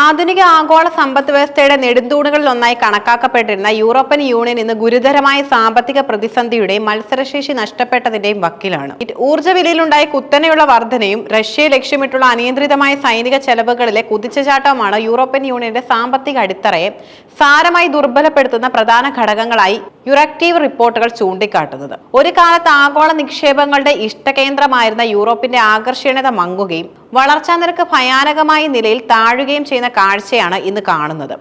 ആധുനിക ആഗോള സമ്പദ് വ്യവസ്ഥയുടെ നെടുന്തൂണുകളിൽ ഒന്നായി കണക്കാക്കപ്പെട്ടിരുന്ന യൂറോപ്യൻ യൂണിയൻ ഇന്ന് ഗുരുതരമായ സാമ്പത്തിക പ്രതിസന്ധിയുടെയും മത്സരശേഷി നഷ്ടപ്പെട്ടതിന്റെയും വക്കിലാണ്. ഊർജ വിലയിലുണ്ടായ കുത്തനെയുള്ള വർധനയും റഷ്യയെ ലക്ഷ്യമിട്ടുള്ള അനിയന്ത്രിതമായ സൈനിക ചെലവുകളിലെ കുതിച്ചുചാട്ടവുമാണ് യൂറോപ്യൻ യൂണിയന്റെ സാമ്പത്തിക അടിത്തറയെ സാരമായി ദുർബലപ്പെടുത്തുന്ന പ്രധാന ഘടകങ്ങളായി യുറക്റ്റീവ് റിപ്പോർട്ടുകൾ ചൂണ്ടിക്കാട്ടുന്നത്. ഒരു കാലത്ത് ആഗോള നിക്ഷേപങ്ങളുടെ ഇഷ്ടകേന്ദ്രമായിരുന്ന യൂറോപ്പിന്റെ ആകർഷണീയത മങ്ങുകയും വളർച്ചാ നിരക്ക് ഭയാനകമായ നിലയിൽ താഴുകയും ചെയ്യുന്ന കാഴ്ചയാണ് ഇന്ന് കാണുന്നത്.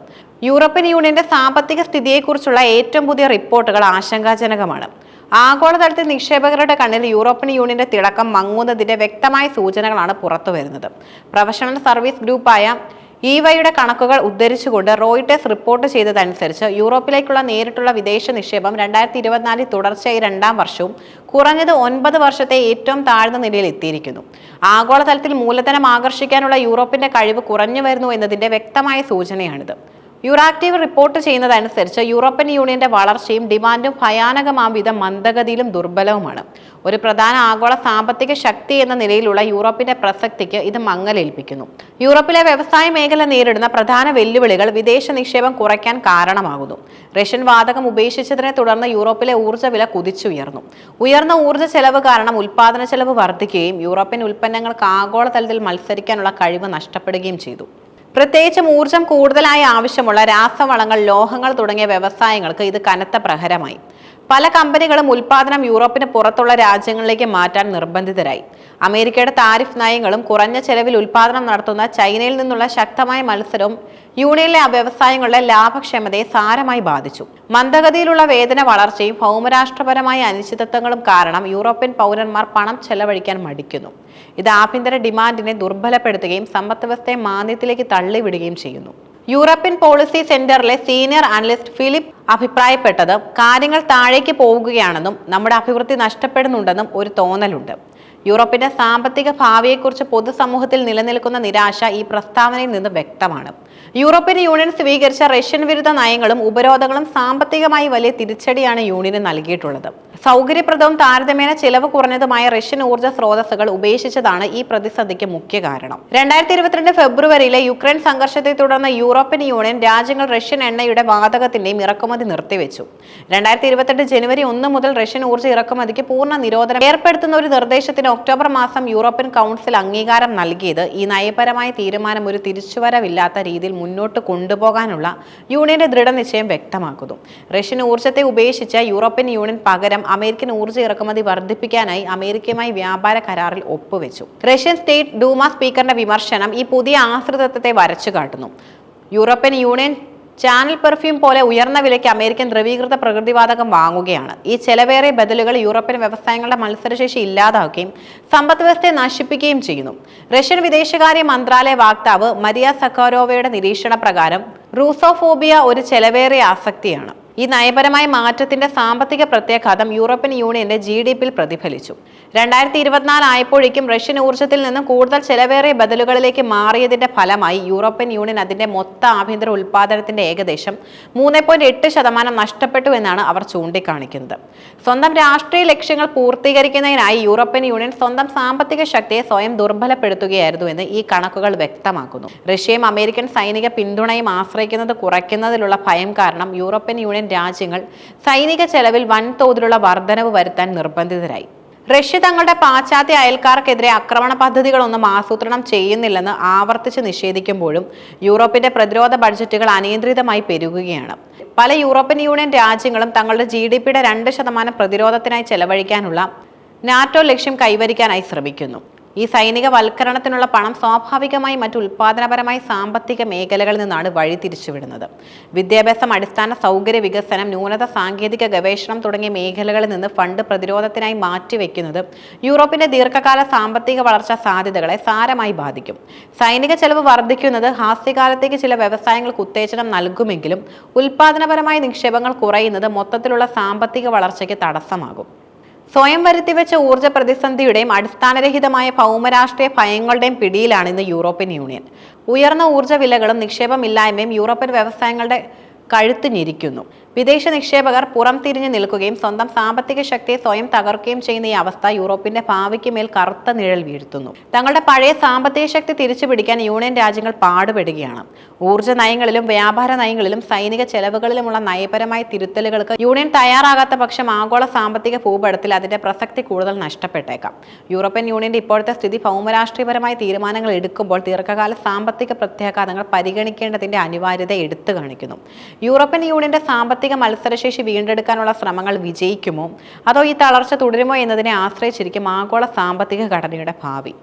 യൂറോപ്യൻ യൂണിയന്റെ സാമ്പത്തിക സ്ഥിതിയെക്കുറിച്ചുള്ള ഏറ്റവും പുതിയ റിപ്പോർട്ടുകൾ ആശങ്കാജനകമാണ്. ആഗോളതലത്തിൽ നിക്ഷേപകരുടെ കണ്ണിൽ യൂറോപ്യൻ യൂണിയന്റെ തിളക്കം മങ്ങുന്നതിന്റെ വ്യക്തമായ സൂചനകളാണ് പുറത്തുവരുന്നത്. പ്രൊഫഷണൽ സർവീസ് ഗ്രൂപ്പായ ഇവയുടെ കണക്കുകൾ ഉദ്ധരിച്ചുകൊണ്ട് റോയിട്ടേഴ്സ് റിപ്പോർട്ട് ചെയ്തതനുസരിച്ച് യൂറോപ്പിലേക്കുള്ള നേരിട്ടുള്ള വിദേശ നിക്ഷേപം രണ്ടായിരത്തി ഇരുപത്തിനാലിൽ തുടർച്ചയായി രണ്ടാം വർഷവും കുറഞ്ഞത് ഒൻപത് വർഷത്തെ ഏറ്റവും താഴ്ന്ന നിലയിൽ എത്തിയിരിക്കുന്നു. ആഗോളതലത്തിൽ മൂലധനം ആകർഷിക്കാനുള്ള യൂറോപ്പിന്റെ കഴിവ് കുറഞ്ഞു വരുന്നു എന്നതിന്റെ വ്യക്തമായ സൂചനയാണിത്. യുറാക്റ്റീവ് റിപ്പോർട്ട് ചെയ്യുന്നതനുസരിച്ച് യൂറോപ്യൻ യൂണിയന്റെ വളർച്ചയും ഡിമാൻഡും ഭയാനകമാം വിധം മന്ദഗതിയിലും ദുർബലവുമാണ്. ഒരു പ്രധാന ആഗോള സാമ്പത്തിക ശക്തി എന്ന നിലയിലുള്ള യൂറോപ്പിന്റെ പ്രസക്തിക്ക് ഇത് മങ്ങലേൽപ്പിക്കുന്നു. യൂറോപ്പിലെ വ്യവസായ മേഖല നേരിടുന്ന പ്രധാന വെല്ലുവിളികൾ വിദേശ നിക്ഷേപം കുറയ്ക്കാൻ കാരണമാകുന്നു. റഷ്യൻ വാതകം ഉപേക്ഷിച്ചതിനെ തുടർന്ന് യൂറോപ്പിലെ ഊർജ വില കുതിച്ചുയർന്നു. ഉയർന്ന ഊർജ ചെലവ് കാരണം ഉൽപാദന ചെലവ് വർദ്ധിക്കുകയും യൂറോപ്യൻ ഉൽപ്പന്നങ്ങൾക്ക് ആഗോളതലത്തിൽ മത്സരിക്കാനുള്ള കഴിവ് നഷ്ടപ്പെടുകയും ചെയ്തു. പ്രത്യേകിച്ചും ഊർജം കൂടുതലായി ആവശ്യമുള്ള രാസവളങ്ങൾ ലോഹങ്ങൾ തുടങ്ങിയ വ്യവസായങ്ങൾക്ക് ഇത് കനത്ത പ്രഹരമായി. പല കമ്പനികളും ഉൽപാദനം യൂറോപ്പിന് പുറത്തുള്ള രാജ്യങ്ങളിലേക്ക് മാറ്റാൻ നിർബന്ധിതരായി. അമേരിക്കയുടെ താരിഫ് നയങ്ങളും കുറഞ്ഞ ചെലവിൽ ഉൽപാദനം നടത്തുന്ന ചൈനയിൽ നിന്നുള്ള ശക്തമായ മത്സരവും യൂണിയനിലെ വ്യവസായങ്ങളുടെ ലാഭക്ഷമതയെ സാരമായി ബാധിച്ചു. മന്ദഗതിയിലുള്ള വേതന വളർച്ചയും ഭൗമരാഷ്ട്രപരമായ അനിശ്ചിതത്വങ്ങളും കാരണം യൂറോപ്യൻ പൗരന്മാർ പണം ചെലവഴിക്കാൻ മടിക്കുന്നു. ഇത് ആഭ്യന്തര ഡിമാൻഡിനെ ദുർബലപ്പെടുത്തുകയും സമ്പദ് വ്യവസ്ഥയെ മാന്ദ്യത്തിലേക്ക് തള്ളിവിടുകയും ചെയ്യുന്നു. European policy centre senior analyst Philip അഭിപ്രായപ്പെട്ടത് കാര്യങ്ങൾ താഴേക്ക് പോവുകയാണെന്നും നമ്മുടെ അഭിവൃദ്ധി നഷ്ടപ്പെടുന്നുണ്ടെന്നും ഒരു തോന്നലുണ്ട്. യൂറോപ്പിന്റെ സാമ്പത്തിക ഭാവിയെക്കുറിച്ച് പൊതുസമൂഹത്തിൽ നിലനിൽക്കുന്ന നിരാശ ഈ പ്രസ്താവനയിൽ നിന്ന് വ്യക്തമാണ്. യൂറോപ്യൻ യൂണിയൻ സ്വീകരിച്ച റഷ്യൻ വിരുദ്ധ നയങ്ങളും ഉപരോധങ്ങളും സാമ്പത്തികമായി വലിയ തിരിച്ചടിയാണ് യൂണിയന് നൽകിയിട്ടുള്ളത്. സൗകര്യപ്രദവും താരതമ്യേന ചെലവ് കുറഞ്ഞതുമായ റഷ്യൻ ഊർജ സ്രോതസ്സുകൾ ഉപേക്ഷിച്ചതാണ് ഈ പ്രതിസന്ധിക്ക് മുഖ്യ കാരണം. രണ്ടായിരത്തി ഇരുപത്തിരണ്ട് ഫെബ്രുവരിയിലെ യുക്രൈൻ സംഘർഷത്തെ തുടർന്ന് യൂറോപ്യൻ യൂണിയൻ രാജ്യങ്ങൾ റഷ്യൻ എണ്ണയുടെ വാതകത്തിന്റെയും ഇറക്കുമതി നിർത്തിവെച്ചു. രണ്ടായിരത്തി ഇരുപത്തെട്ട് ജനുവരി ഒന്ന് മുതൽ റഷ്യൻ ഊർജ ഇറക്കുമതിക്ക് പൂർണ നിരോധനം ഏർപ്പെടുത്തുന്ന ഒരു നിർദ്ദേശത്തിന് ഒക്ടോബർ മാസം യൂറോപ്യൻ കൗൺസിൽ അംഗീകാരം നൽകിയത് ഈ നയപരമായ തീരുമാനം ഒരു തിരിച്ചുവരവില്ലാത്ത രീതിയിൽ മുന്നോട്ട് കൊണ്ടുപോകാനുള്ള യൂണിയന്റെ ദൃഢനിശ്ചയം വ്യക്തമാക്കുന്നു. റഷ്യൻ ഊർജത്തെ ഉപേക്ഷിച്ച യൂറോപ്യൻ യൂണിയൻ പകരം അമേരിക്കൻ ഊർജ ഇറക്കുമതി വർദ്ധിപ്പിക്കാനായി അമേരിക്കയുമായി വ്യാപാര കരാറിൽ ഒപ്പുവെച്ചു. റഷ്യൻ സ്റ്റേറ്റ് ഡൂമ സ്പീക്കറിന്റെ വിമർശനം ഈ പുതിയ ആശ്രിതത്വത്തെ വരച്ചു കാട്ടുന്നു. യൂറോപ്യൻ യൂണിയൻ ചാനൽ പെർഫ്യൂം പോലെ ഉയർന്ന വിലയ്ക്ക് അമേരിക്കൻ ദ്രവീകൃത പ്രകൃതിവാതകം വാങ്ങുകയാണ്. ഈ ചെലവേറിയ ബദലുകൾ യൂറോപ്യൻ വ്യവസായങ്ങളുടെ മത്സരശേഷി ഇല്ലാതാക്കുകയും സമ്പദ് വ്യവസ്ഥയെ നശിപ്പിക്കുകയും ചെയ്യുന്നു. റഷ്യൻ വിദേശകാര്യ മന്ത്രാലയ വക്താവ് മരിയ സക്കാരോവയുടെ നിരീക്ഷണ പ്രകാരം റൂസോഫോബിയ ഒരു ചെലവേറിയ ആസക്തിയാണ്. ഈ നയപരമായ മാറ്റത്തിന്റെ സാമ്പത്തിക പ്രത്യാഘാതം യൂറോപ്യൻ യൂണിയന്റെ ജി ഡി പിയിൽ പ്രതിഫലിച്ചു. രണ്ടായിരത്തി ഇരുപത്തിനാല് ആയപ്പോഴേക്കും റഷ്യൻ ഊർജത്തിൽ നിന്നും കൂടുതൽ ചെലവേറിയ ബദലുകളിലേക്ക് മാറിയതിന്റെ ഫലമായി യൂറോപ്യൻ യൂണിയൻ അതിന്റെ മൊത്ത ആഭ്യന്തര ഉൽപാദനത്തിന്റെ ഏകദേശം മൂന്ന് പോയിന്റ് എട്ട് ശതമാനം നഷ്ടപ്പെട്ടു എന്നാണ് അവർ ചൂണ്ടിക്കാണിക്കുന്നത്. സ്വന്തം രാഷ്ട്രീയ ലക്ഷ്യങ്ങൾ പൂർത്തീകരിക്കുന്നതിനായി യൂറോപ്യൻ യൂണിയൻ സ്വന്തം സാമ്പത്തിക ശക്തിയെ സ്വയം ദുർബലപ്പെടുത്തുകയായിരുന്നു എന്ന് ഈ കണക്കുകൾ വ്യക്തമാക്കുന്നു. റഷ്യയും അമേരിക്കൻ സൈനിക പിന്തുണയും ആശ്രയിക്കുന്നത് കുറയ്ക്കുന്നതിലുള്ള ഭയം കാരണം യൂറോപ്യൻ യൂണിയൻ രാജ്യങ്ങൾ സൈനിക ചെലവിൽ വൻതോതിലുള്ള വർധനവ് വരുത്താൻ നിർബന്ധിതരായി. റഷ്യ തങ്ങളുടെ പാശ്ചാത്യ അയൽക്കാർക്കെതിരെ ആക്രമണ പദ്ധതികളൊന്നും ആസൂത്രണം ചെയ്യുന്നില്ലെന്ന് ആവർത്തിച്ച് നിഷേധിക്കുമ്പോഴും യൂറോപ്പിന്റെ പ്രതിരോധ ബഡ്ജറ്റുകൾ അനിയന്ത്രിതമായി പെരുകുകയാണ്. പല യൂറോപ്യൻ യൂണിയൻ രാജ്യങ്ങളും തങ്ങളുടെ ജി ഡി പിയുടെ രണ്ട് ശതമാനം പ്രതിരോധത്തിനായി ചെലവഴിക്കാനുള്ള നാറ്റോ ലക്ഷ്യം കൈവരിക്കാനായി ശ്രമിക്കുന്നു. ഈ സൈനിക വൽക്കരണത്തിനുള്ള പണം സ്വാഭാവികമായി മറ്റു ഉൽപാദനപരമായ സാമ്പത്തിക മേഖലകളിൽ നിന്നാണ് വഴിതിരിച്ചുവിടുന്നത് വിദ്യാഭ്യാസം അടിസ്ഥാന സൗകര്യ വികസനം ന്യൂനത സാങ്കേതിക ഗവേഷണം തുടങ്ങിയ മേഖലകളിൽ നിന്ന് ഫണ്ട് പ്രതിരോധത്തിനായി മാറ്റിവെക്കുന്നത് യൂറോപ്പിന്റെ ദീർഘകാല സാമ്പത്തിക വളർച്ചാ സാധ്യതകളെ സാരമായി ബാധിക്കും. സൈനിക ചെലവ് വർദ്ധിക്കുന്നത് ഹാസ്യകാലത്തേക്ക് ചില വ്യവസായങ്ങൾക്ക് ഉത്തേജനം നൽകുമെങ്കിലും ഉൽപാദനപരമായ നിക്ഷേപങ്ങൾ കുറയുന്നത് മൊത്തത്തിലുള്ള സാമ്പത്തിക വളർച്ചയ്ക്ക് തടസ്സമാകും. സ്വയം വരുത്തിവെച്ച ഊർജ പ്രതിസന്ധിയുടെയും അടിസ്ഥാനരഹിതമായ ഭൗമരാഷ്ട്രീയ ഭയങ്ങളുടെയും പിടിയിലാണ് ഇന്ന് യൂറോപ്യൻ യൂണിയൻ. ഉയർന്ന ഊർജ വിലകളും നിക്ഷേപമില്ലായ്മയും യൂറോപ്യൻ വ്യവസായങ്ങളുടെ കഴുത്ത് ഞെരിക്കുന്നു. വിദേശ നിക്ഷേപകർ പുറം തിരിഞ്ഞു നിൽക്കുകയും സ്വന്തം സാമ്പത്തിക ശക്തിയെ സ്വയം തകർക്കുകയും ചെയ്യുന്ന ഈ അവസ്ഥ യൂറോപ്പിന്റെ ഭാവിക്ക് മേൽ കറുത്ത നിഴൽ വീഴ്ത്തുന്നു. തങ്ങളുടെ പഴയ സാമ്പത്തിക ശക്തി തിരിച്ചു പിടിക്കാൻ യൂണിയൻ രാജ്യങ്ങൾ പാടുപെടുകയാണ്. ഊർജ നയങ്ങളിലും വ്യാപാര നയങ്ങളിലും സൈനിക ചെലവുകളിലുമുള്ള നയപരമായ തിരുത്തലുകൾക്ക് യൂണിയൻ തയ്യാറാകാത്ത പക്ഷം ആഗോള സാമ്പത്തിക ഭൂപടത്തിൽ അതിന്റെ പ്രസക്തി കൂടുതൽ നഷ്ടപ്പെട്ടേക്കാം. യൂറോപ്യൻ യൂണിയന്റെ ഇപ്പോഴത്തെ സ്ഥിതി ഭൗമരാഷ്ട്രീയപരമായ തീരുമാനങ്ങൾ എടുക്കുമ്പോൾ ദീർഘകാല സാമ്പത്തിക പ്രത്യാഘാതങ്ങൾ പരിഗണിക്കേണ്ടതിന്റെ അനിവാര്യത എടുത്തു കാണിക്കുന്നു. യൂറോപ്യൻ യൂണിയന്റെ സാമ്പത്തിക മത്സരശേഷി വീണ്ടെടുക്കാനുള്ള ശ്രമങ്ങൾ വിജയിക്കുമോ? അതോ ഈ തളർച്ച തുടരുമോ എന്നതിനെ ആശ്രയിച്ചിരിക്കും ആഗോള സാമ്പത്തിക ഘടനയുടെ ഭാവി?